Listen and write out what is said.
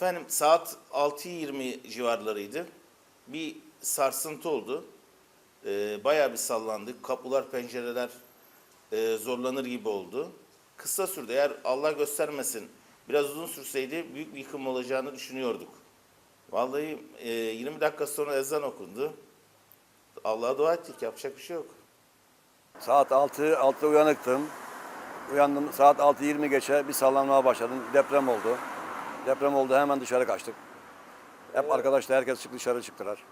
Efendim saat 6.20 civarlarıydı. Bir sarsıntı oldu. Ee, bayağı bir sallandık. Kapılar, pencereler e, zorlanır gibi oldu. Kısa sürdü. Eğer Allah göstermesin biraz uzun sürseydi büyük bir yıkım olacağını düşünüyorduk. Vallahi e, 20 dakika sonra ezan okundu. Allah'a dua ettik. Yapacak bir şey yok. Saat 6, 6'da uyanıktım. Uyandım saat 6.20 geçe bir sallanmaya başladım. Deprem oldu. Deprem oldu hemen dışarı kaçtık. Hep arkadaşlar herkes çıktı dışarı çıktılar.